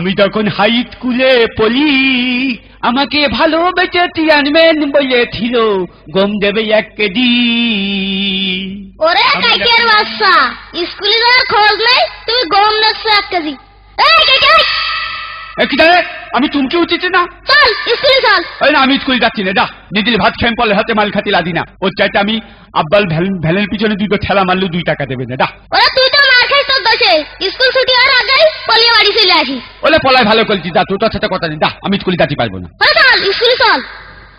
আমি তখন হাই স্কুলে পড়ি আমাকে ভালোবেসে চেয়ারম্যান বলেছিল গম দেবে এক কেজি। ওরে আমি কাইটের বাচ্চা স্কুলে যাওয়ার খরচ নেই তুমি গম নিচ্ছ এক কেজি। আমি চুমকে উচিত না? চল স্কুলে চল। ওই না আমি স্কুল যাচ্ছি না যা। দিদির ভাত খেয়ে পলে হাতে মাল খাতি লাদি না। ওর চাইতে আমি আব্বাল ভ্যানের পিছনে দুটো ঠেলা মারলেও দুই টাকা দেবে না যা। তুই তো দোষে স্কুল ছুটি হওয়ার আগেই পলিয়ে বাড়ি চলে আসিস ওলে পলায় ভালো করছি যা তোর সাথে কথা নেই যা আমি স্কুলে যেতে পারব না। ওরে চল স্কুলে চল।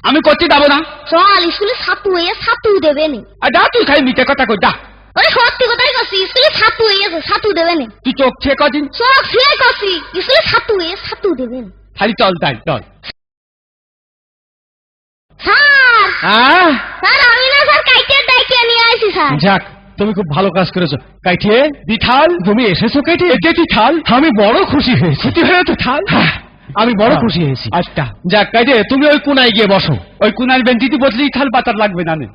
আমি করতে যাব না? চল স্কুলে ছাতু হয়ে ছাতু দেবে নি। আর যা তুই খাই মিটে কথা কই যা। ওরে সত্যি কথাই করছি স্কুলে ছাতু হয়ে গেছে ছাতু দেবে নি। তুই চোখ ছে কদিন? চোখ ফিরে করছি স্কুলে ছাতু হয়ে ছাতু দেবে নি। খালি চল তাই চল। স্যার! হ্যাঁ? স্যার আমি না স্যার কাইটের ডাইকে নিয়ে আসি স্যার। যাক তুমি খুব ভালো কাজ করেছ। কাইটে দিঠাল তুমি এসেছ কাইটে একে তুই থাল আমি বড় খুশি হয়েছি। ছুটি হয়ে তো থাল হ্যাঁ, আমি বড়। খুশি হয়েছি। আচ্ছা। যাক কাইটে তুমি ওই কোনায় গিয়ে বসো। ওই কুনাল বেঞ্চিতে বসলেই থাল পাতার লাগবে না নে।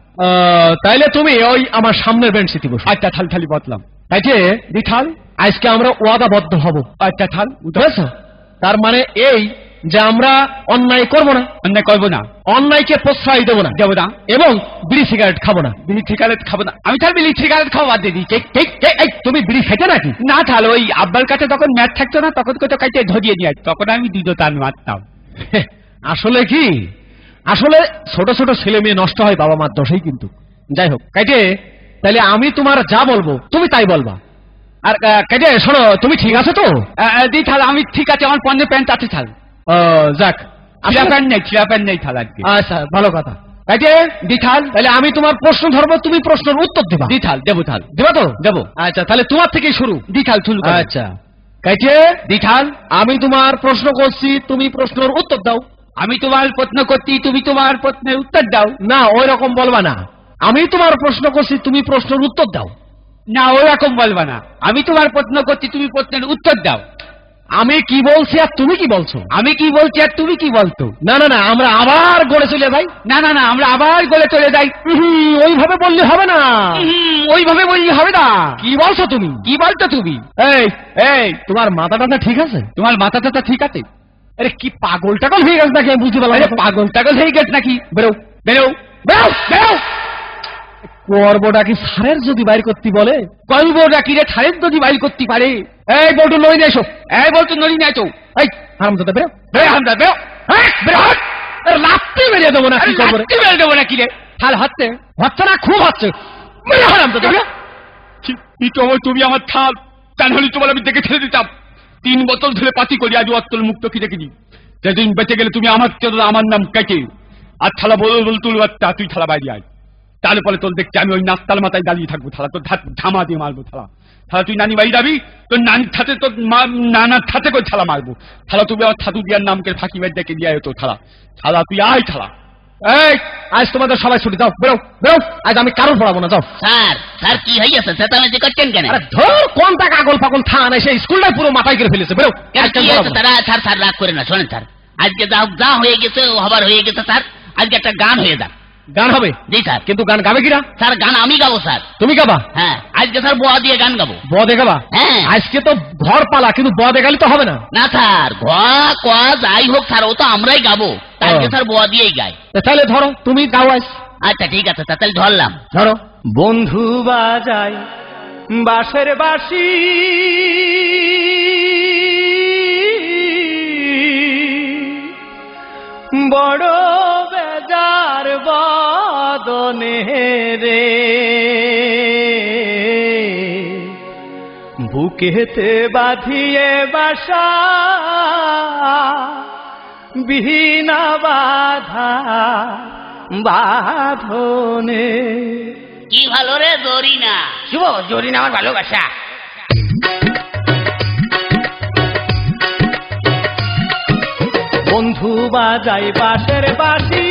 তাইলে তুমি ওই আমার সামনের বেঞ্চিতে বসো। আচ্ছা থাল থালি বদলাম। কাইটে দিঠাল আজকে আমরা ওয়াদাবদ্ধ হব। আচ্ছা থাল বুঝেছ? তার মানে এই যে আমরা অন্যায় করব না অন্যায় করব না। অন্যায়কে প্রশ্রয় দেবো না দেবো না। এবং বিড়ি সিগারেট খাব না। বিড়ি সিগারেট খাব না। আমি তার বিড়ি সিগারেট খাওয়া বাদ দিয়ে দিচ্ছি তুমি বিড়ি খেতে নাকি? না তাহলে ওই আব্বার কাছে তখন ম্যাচ থাকতো না তখন কত কাছে ধরিয়ে নিয়ে। তখন আমি দুটো টান মারতাম। আসলে কি? আসলে ছোট ছোট ছেলে মেয়ে নষ্ট হয় বাবা মার দোষেই কিন্তু। যাই হোক কাইটে তাহলে আমি তোমার যা বলব তুমি তাই বলবা। আর কাইটে শোনো তুমি ঠিক আছো তো? দি থাল আমি ঠিক আছে আমার পণ্যের প্যান্ট আছে থাল যাক। নেই নেই আচ্ছা ভালো কথা। তাহলে আমি তোমার প্রশ্ন ধরবো তুমি প্রশ্নের উত্তর দেবা। দি থাল দেবো থাল। দেবা তো? দেবো। আচ্ছা তাহলে তোমার থেকেই শুরু। দি থাল। আচ্ছা। দিথাল? আমি তোমার প্রশ্ন করছি তুমি প্রশ্নের উত্তর দাও। আমি তোমার প্রশ্ন করছি তুমি তোমার প্রশ্নের উত্তর দাও। না ওই রকম বলবা না। আমি তোমার প্রশ্ন করছি তুমি প্রশ্নের উত্তর দাও। না ওরকম বলবা না। আমি তোমার প্রশ্ন করছি তুমি প্রশ্নের উত্তর দাও। আমি কি বলছি আর তুমি কি বলছো? আমি কি বলছি আর তুমি কি বলতো? না না না আমরা আবার গড়ে চলে যাই। না না না আমরা আবার গলে চলে যাই। ওইভাবে বললে হবে না। ওইভাবে বললে হবে না। কি বলছো তুমি? কি বলতো তুমি? এই এই তোমার মাথা টাথা ঠিক আছে? তোমার মাথা টাথা ঠিক আছে? আরে কি পাগল টাগল হয়ে গেছে নাকি? বুঝতে পারলাম পাগল টাগল হয়ে গেছে নাকি? বেরো বেরো বেরো বেরো! পর্বটা কি সারের যদি বাইর করতে বলে? কিরে ছাড়েন যদি বাইর করতে পারে? এই বলটু নিয়ে এসো। এই বলতো নড়ি না চো এই বেরো। বেরো বেরো। বেরো লাত্তি দেবো না কি করব রে? লাত্তি মেরে দেবো না কিরে হাল হচ্ছে হচ্ছে না খুব হচ্ছে। বেরো। তুমি আমার থাল। তা নাহলে তোমার আমি দেখে ছেড়ে দিতাম। তিন বোতল ধরে পাতি করি আজ অত্তল মুক্ত কি দেখে দেখিনি যেদিন বেঁচে গেলে তুমি আমার আমার নাম কেটে। আর থালা বল বল তুল বাচ্চা তুই থালা বাইরে আয়। তাহলে পরে তোর দেখছি আমি ওই নাস্তার মাথায় দাঁড়িয়ে থাকব থালা। তোর ধামা দিয়ে মারবো থালা। থালা তুই নানি বাড়ি যাবি তোর নানির ছাতে তোর নানার ছাতে করে থালা মারবো। থালা তুমি আমার ছাতু দিয়ার নামকে ফাঁকি বের ডেকে দিয়ে আয় তো থালা। থালা তুই আয় থালা। এই আজ তোমাদের সবাই ছুটি যাও বেরো বেরো। আজ আমি কারোর পড়াবো না যাও। স্যার স্যার কি চেঁচামেচি করছেন কেন? আরে ধর কোনটা কাগল পাগল থান এসে স্কুলটাই পুরো মাথায় করে ফেলেছে বেরো। তারা স্যার স্যার রাগ করে না শোনেন স্যার। আজকে যা যা হয়ে গেছে হবার হয়ে গেছে স্যার। আজকে একটা গান হয়ে যাক। গান হবে? জি স্যার। কিন্তু গান গাবে কিরা? স্যার গান আমি গাবো স্যার। তুমি গাবা? হ্যাঁ। আজকে স্যার বোয়া দিয়ে গান গাবো। বদে গাবা? হ্যাঁ। আজকে তো ঘর পালা কিন্তু বদে গালি তো হবে না। না স্যার ঘোয়া কোয়া যাই হোক স্যার ও তো আমরাই গাবো। আজকে স্যার বোয়া দিয়েই গাই তাহলে ধরো তুমি গাও আজ। আচ্ছা ঠিক আছে তাহলে ধরলাম। ধরো। বন্ধু বাজাই বাসের বাসি বড় বদনে রে। বুকেতে বাঁধিয়ে বাসা বিহীনা বাধা বাঁধনে। কি ভালো রে জরি না শুভ জরিন আমার ভালোবাসা। বন্ধু বাজাই বাঁশের বাঁশি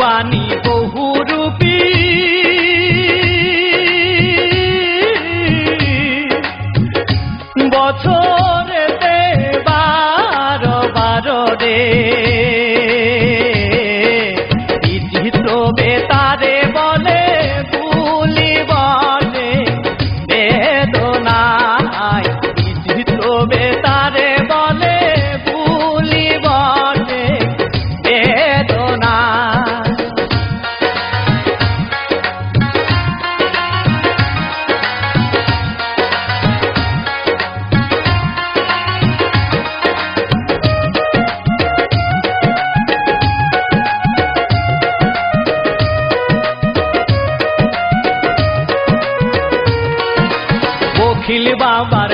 বাণী বহুরূপী বছরেতে বাবার